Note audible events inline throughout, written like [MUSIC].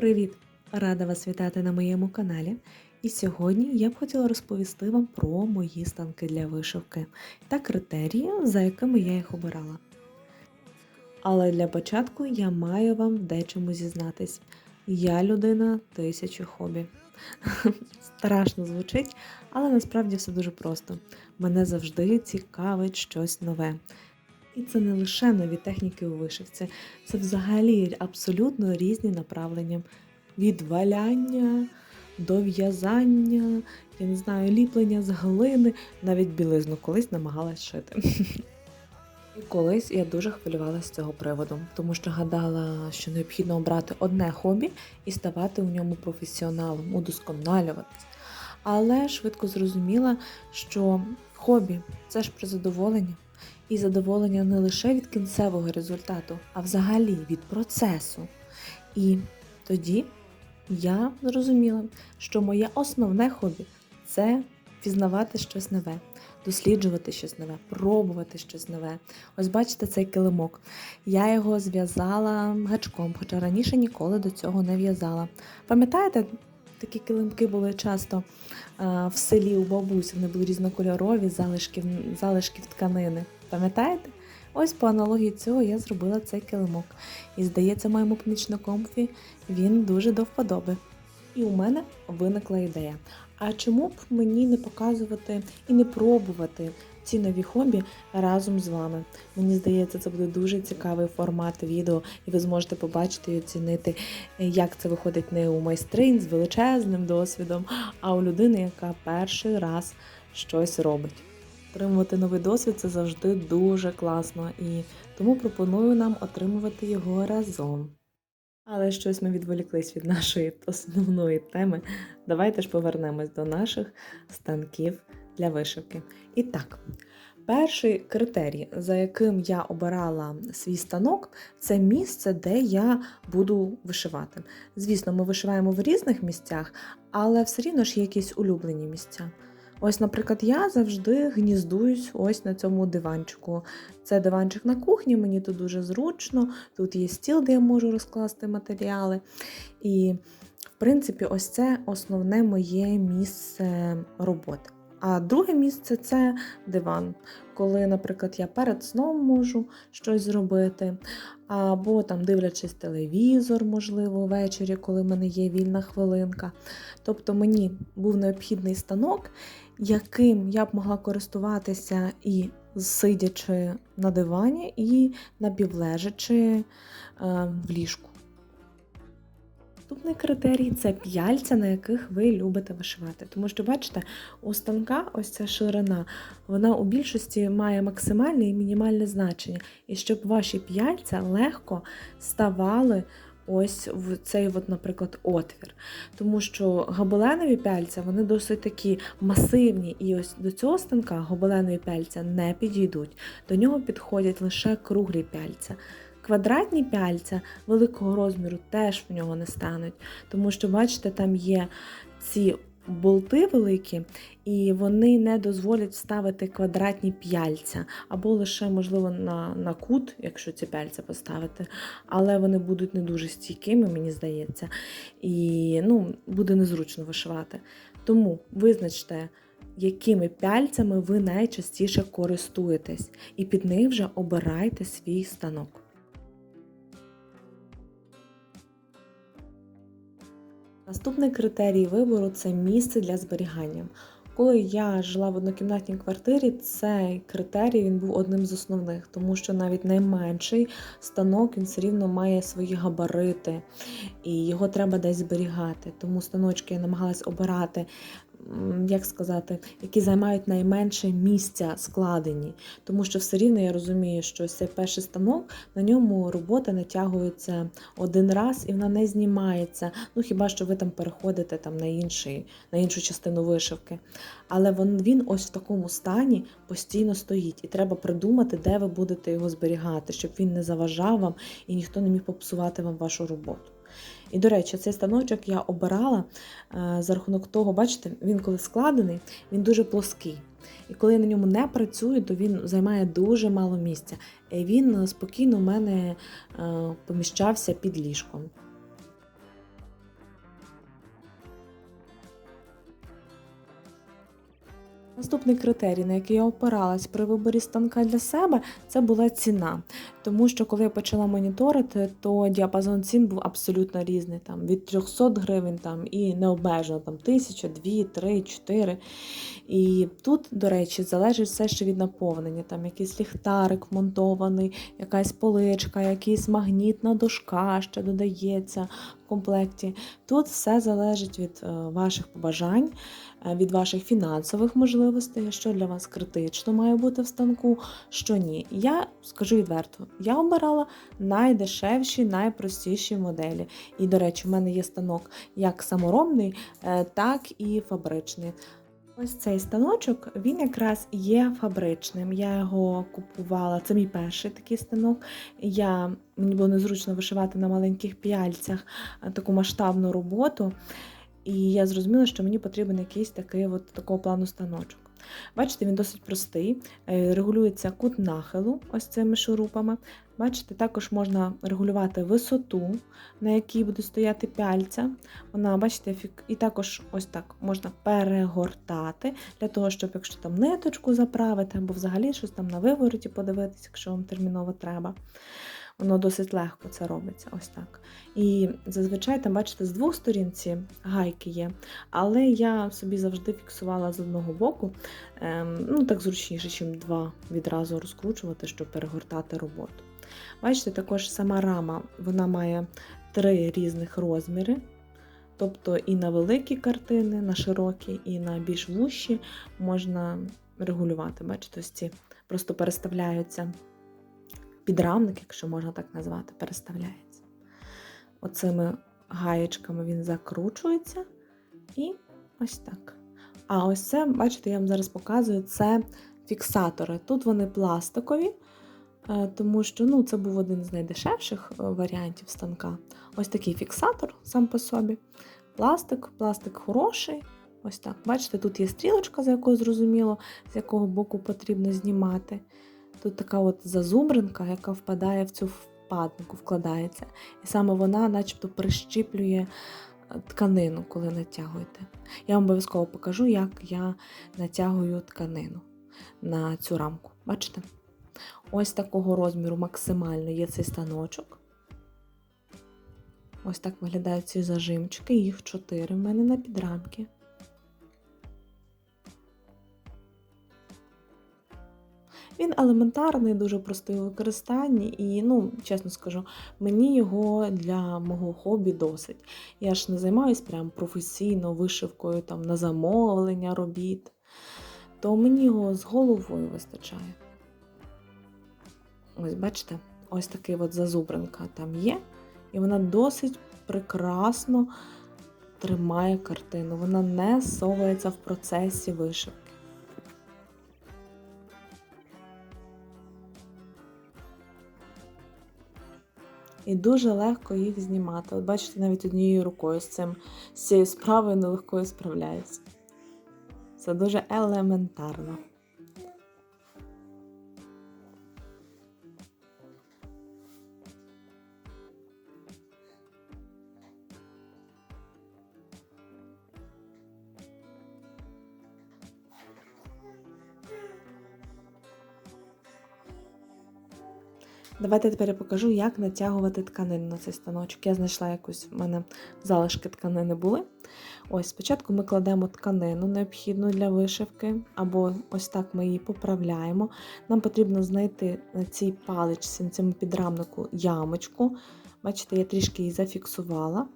Привіт! Рада вас вітати на моєму каналі. І сьогодні я б хотіла розповісти вам про мої станки для вишивки та критерії, за якими я їх обирала. Але для початку я маю вам дечому зізнатись. Я людина тисячі хобі. [LAUGHS] Страшно звучить, але насправді все дуже просто. Мене завжди цікавить щось нове. І це не лише нові техніки у вишивці, це взагалі абсолютно різні направлення. Від валяння до в'язання, я не знаю, ліплення з глини, навіть білизну колись намагалась шити. [LAUGHS] І колись я дуже хвилювалася з цього приводу, тому що гадала, що необхідно обрати одне хобі і ставати у ньому професіоналом, удосконалюватись. Але швидко зрозуміла, що хобі це ж про задоволення. І задоволення не лише від кінцевого результату, а взагалі від процесу. І тоді я зрозуміла, що моє основне хобі це пізнавати щось нове, досліджувати щось нове, пробувати щось нове. Ось бачите цей килимок. Я його зв'язала гачком, хоча раніше ніколи до цього не в'язала. Пам'ятаєте, такі килимки були часто а, в селі у бабусь, вони були різнокольорові, залишків, залишків тканини. Пам'ятаєте? Ось по аналогії цього я зробила цей килимок. І здається, моєму помічникові він дуже до вподоби. І у мене виникла ідея. А чому б мені не показувати і не пробувати ці нові хобі разом з вами? Мені здається, це буде дуже цікавий формат відео, і ви зможете побачити і оцінити, як це виходить не у майстринь з величезним досвідом, а у людини, яка перший раз щось робить. Отримувати новий досвід це завжди дуже класно, і тому пропоную нам отримувати його разом. Але щось ми відволіклись від нашої основної теми. Давайте ж повернемось до наших станків для вишивки. І так, перший критерій, за яким я обирала свій станок, це місце, де я буду вишивати. Звісно, ми вишиваємо в різних місцях, але все рівно ж є якісь улюблені місця. Ось, наприклад, я завжди гніздуюсь ось на цьому диванчику. Це диванчик на кухні, мені тут дуже зручно. Тут є стіл, де я можу розкласти матеріали. І, в принципі, ось це основне моє місце роботи. А друге місце це диван. Коли, наприклад, я перед сном можу щось зробити, або там дивлячись телевізор, можливо, ввечері, коли в мене є вільна хвилинка. Тобто мені був необхідний станок, яким я б могла користуватися і сидячи на дивані, і напівлежачи е, в ліжку. Наступний критерій це п'яльця, на яких ви любите вишивати. Тому що, бачите, у станка ось ця ширина, вона у більшості має максимальне і мінімальне значення. І щоб ваші п'яльця легко ставали ось в цей, от, наприклад, отвір. Тому що гобеленові пяльця вони досить такі масивні, і ось до цього станка гобеленові пяльця не підійдуть. До нього підходять лише круглі пяльця. Квадратні пяльця великого розміру теж в нього не стануть, тому що, бачите, там є ці болти великі, і вони не дозволять ставити квадратні п'яльця, або лише, можливо, на на кут, якщо ці пяльця поставити, але вони будуть не дуже стійкими, мені здається, і ну, буде незручно вишивати. Тому визначте. Якими пяльцями ви найчастіше користуєтесь, і під них вже обирайте свій станок. Наступний критерій вибору це місце для зберігання. Коли я жила в однокімнатній квартирі, цей критерій він був одним з основних, тому що навіть найменший станок він все рівно має свої габарити, і його треба десь зберігати. Тому станочки я намагалась обирати як сказати, які займають найменше місця складені. Тому що все рівно я розумію, що цей перший станок, на ньому робота натягується один раз і вона не знімається. Ну хіба що ви там переходите там на інший, на іншу частину вишивки. Але він, він ось в такому стані постійно стоїть, і треба придумати, де ви будете його зберігати, щоб він не заважав вам і ніхто не міг попсувати вам вашу роботу. І, до речі, цей станочок я обирала е, за рахунок того, бачите, він коли складений, він дуже плоский. І коли я на ньому не працюю, то він займає дуже мало місця. І він спокійно у мене е, поміщався під ліжком. Наступний критерій, на який я опиралась при виборі станка для себе, це була ціна. Тому що коли я почала моніторити, то діапазон цін був абсолютно різний. Там від 300 гривень там, і необмежено там, 1000, 2, 3, 4. І тут, до речі, залежить все ще від наповнення. Там якийсь ліхтарик вмонтований, якась поличка, якийсь магнітна дошка, що додається комплекті. Тут все залежить від е, ваших побажань, е, від ваших фінансових можливостей, що для вас критично має бути в станку, що ні. Я скажу відверто, я обирала найдешевші, найпростіші моделі. І, до речі, в мене є станок як саморобний, е, так і фабричний. Ось цей станочок, він якраз є фабричним. Я його купувала, це мій перший такий станок. Я, Мені було незручно вишивати на маленьких п'яльцях таку масштабну роботу. І я зрозуміла, що мені потрібен якийсь такий от такого плану станочок. Бачите, він досить простий, е, регулюється кут нахилу ось цими шурупами. Бачите, також можна регулювати висоту, на якій буде стояти пяльця. Вона, бачите, і також ось так можна перегортати, для того, щоб якщо там ниточку заправити, або взагалі щось там на вивороті подивитися, якщо вам терміново треба. Воно досить легко це робиться, ось так. І зазвичай там, бачите, з двох сторін ці гайки є, але я собі завжди фіксувала з одного боку, ем, ну так зручніше, ніж два відразу розкручувати, щоб перегортати роботу. Бачите, також сама рама вона має три різних розміри. Тобто і на великі картини, на широкі, і на більш вущі можна регулювати. Бачите, ось ці просто переставляються підрамник, якщо можна так назвати, переставляється. Оцими гаєчками він закручується і ось так. А ось це, бачите, я вам зараз показую, це фіксатори. Тут вони пластикові, е, тому що ну, це був один з найдешевших е, варіантів станка. Ось такий фіксатор сам по собі. Пластик, пластик хороший. Ось так. Бачите, тут є стрілочка, за якою зрозуміло, з якого боку потрібно знімати. Тут така от зазубринка, яка впадає в цю впаднику, вкладається. І саме вона начебто прищіплює е, тканину, коли натягуєте. Я вам обов'язково покажу, як я натягую тканину на цю рамку. Бачите? Ось такого розміру максимально є цей станочок. Ось так виглядають ці зажимчики, їх чотири в мене на підрамки. Він елементарний, дуже простий у використанні, і, ну, чесно скажу, мені його для мого хобі досить. Я ж не займаюся прям професійно вишивкою там, на замовлення робіт, то мені його з головою вистачає. Ось, бачите, ось такий от зазубринка там є, і вона досить прекрасно тримає картину. Вона не совається в процесі вишивки. І дуже легко їх знімати. От бачите, навіть однією рукою з цим з цією справою нелегкою справляється. Це дуже елементарно. Давайте тепер я покажу, як натягувати тканину на цей станочок. Я знайшла якусь, в мене залишки тканини були. Ось, Спочатку ми кладемо тканину, необхідну для вишивки, або ось так ми її поправляємо. Нам потрібно знайти на цій паличці, на цьому підрамнику ямочку. Бачите, я трішки її зафіксувала,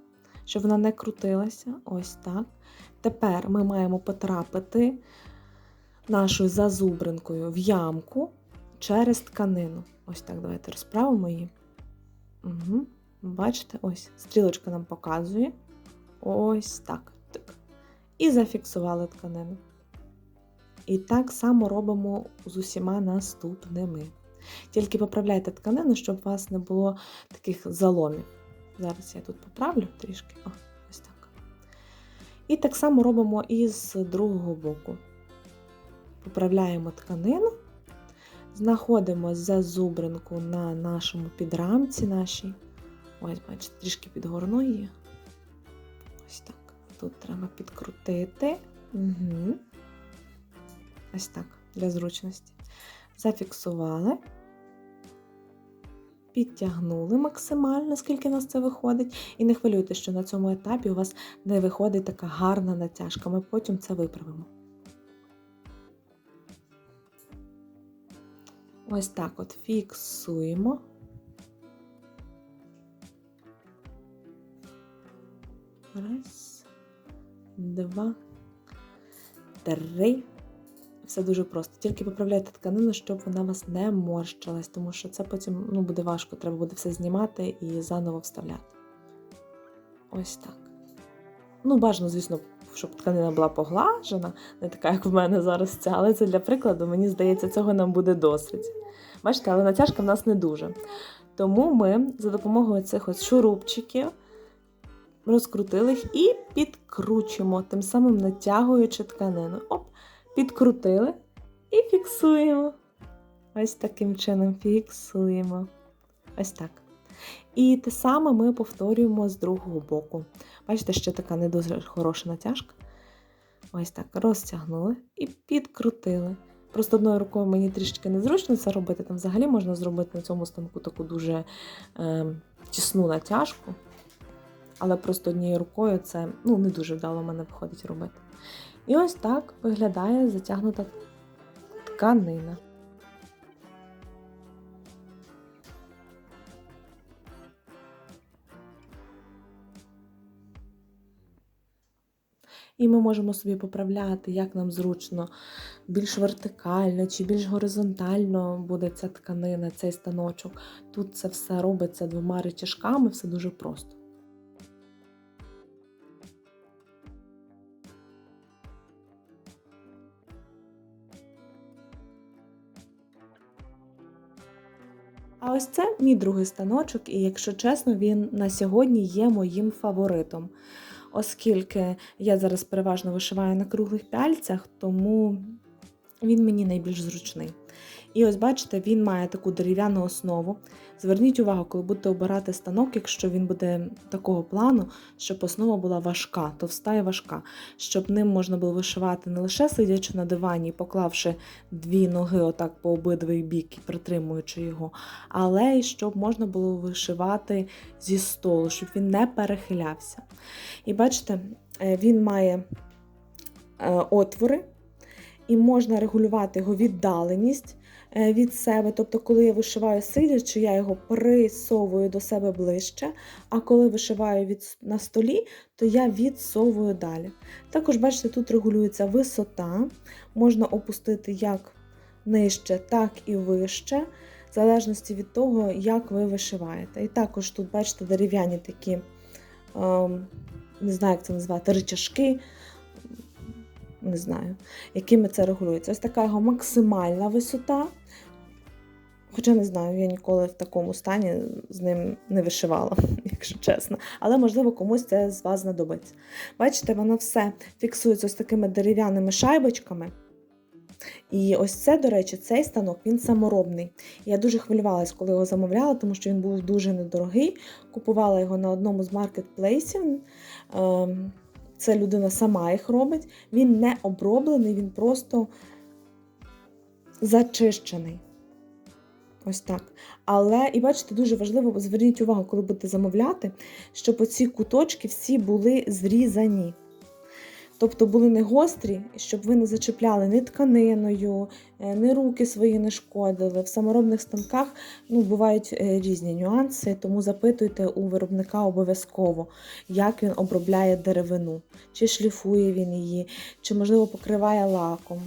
щоб вона не крутилася. Ось так. Тепер ми маємо потрапити нашою зазубринкою в ямку через тканину. Ось так, давайте розправимо її. Угу. Бачите, ось стрілочка нам показує. Ось так. так. І зафіксували тканину. І так само робимо з усіма наступними. Тільки поправляйте тканину, щоб у вас не було таких заломів. Зараз я тут поправлю трішки. О, ось так. І так само робимо і з другого боку. Поправляємо тканину. Знаходимо зазубринку на нашому підрамці нашій. Ось, бачите, трішки підгорну її. Ось так. Тут треба підкрутити. Угу. Ось так, для зручності. Зафіксували, підтягнули максимально, скільки нас це виходить. І не хвилюйте, що на цьому етапі у вас не виходить така гарна натяжка. Ми потім це виправимо. Ось так от фіксуємо. Раз, два, три. Все дуже просто. Тільки поправляйте тканину, щоб вона вас не морщилась, тому що це потім ну, буде важко, треба буде все знімати і заново вставляти. Ось так. Ну, бажано, звісно, щоб тканина була поглажена, не така, як в мене зараз ця, але це для прикладу, мені здається, цього нам буде досить. Бачите, але натяжка в нас не дуже. Тому ми за допомогою цих ось шурупчиків розкрутили їх і підкручуємо, тим самим натягуючи тканину. Оп, підкрутили і фіксуємо. Ось таким чином фіксуємо. Ось так. І те саме ми повторюємо з другого боку. Бачите, ще така не дуже хороша натяжка. Ось так, розтягнули і підкрутили. Просто одною рукою мені трішки незручно це робити. Там взагалі можна зробити на цьому станку таку дуже е, тісну натяжку. Але просто однією рукою це ну, не дуже вдало в мене виходить робити. І ось так виглядає затягнута тканина. І ми можемо собі поправляти, як нам зручно, більш вертикально чи більш горизонтально буде ця тканина, цей станочок. Тут це все робиться двома речашками, все дуже просто. А ось це мій другий станочок, і якщо чесно, він на сьогодні є моїм фаворитом. Оскільки я зараз переважно вишиваю на круглих пяльцях, тому він мені найбільш зручний. І ось бачите, він має таку дерев'яну основу. Зверніть увагу, коли будете обирати станок, якщо він буде такого плану, щоб основа була важка, товста і важка, щоб ним можна було вишивати не лише сидячи на дивані, поклавши дві ноги отак по обидвий бік і притримуючи його, але й щоб можна було вишивати зі столу, щоб він не перехилявся. І бачите, е, він має е, отвори, і можна регулювати його віддаленість. Е, від себе. Тобто, коли я вишиваю сидячи, я його присовую до себе ближче, а коли вишиваю від, на столі, то я відсовую далі. Також, бачите, тут регулюється висота, можна опустити як нижче, так і вище, в залежності від того, як ви вишиваєте. І також тут, бачите, дерев'яні такі, ем, не знаю, як це назвати, ричажки. Не знаю, якими це регулюється. Ось така його максимальна висота. Хоча не знаю, я ніколи в такому стані з ним не вишивала, [LAUGHS] якщо чесно. Але, можливо, комусь це з вас знадобиться. Бачите, воно все фіксується з такими дерев'яними шайбочками. І ось це, до речі, цей станок він саморобний. Я дуже хвилювалась, коли його замовляла, тому що він був дуже недорогий. Купувала його на одному з маркетплейсів. Це людина сама їх робить. Він не оброблений, він просто зачищений. Ось так. Але, і бачите, дуже важливо, зверніть увагу, коли будете замовляти, щоб оці куточки всі були зрізані. Тобто були не гострі, щоб ви не зачепляли ні тканиною, е, ні руки свої не шкодили. В саморобних станках ну, бувають е, різні нюанси, тому запитуйте у виробника обов'язково, як він обробляє деревину, чи шліфує він її, чи, можливо, покриває лаком.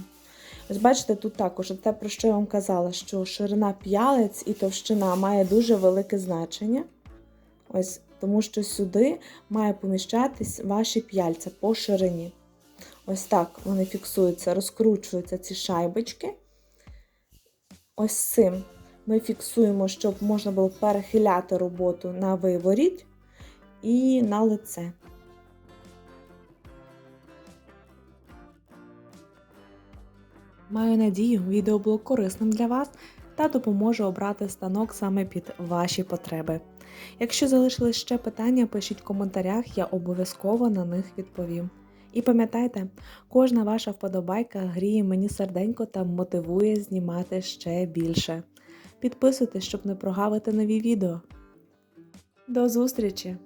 Ось бачите, тут також те, про що я вам казала, що ширина п'ялець і товщина має дуже велике значення. Ось, Тому що сюди має поміщатись ваші п'яльця по ширині. Ось так вони фіксуються, розкручуються ці шайбочки. Ось цим ми фіксуємо, щоб можна було перехиляти роботу на виворіт і на лице. Маю надію, відео було корисним для вас та допоможе обрати станок саме під ваші потреби. Якщо залишились ще питання, пишіть в коментарях, я обов'язково на них відповім. І пам'ятайте, кожна ваша вподобайка гріє мені серденько та мотивує знімати ще більше. Підписуйтесь, щоб не прогавити нові відео. До зустрічі!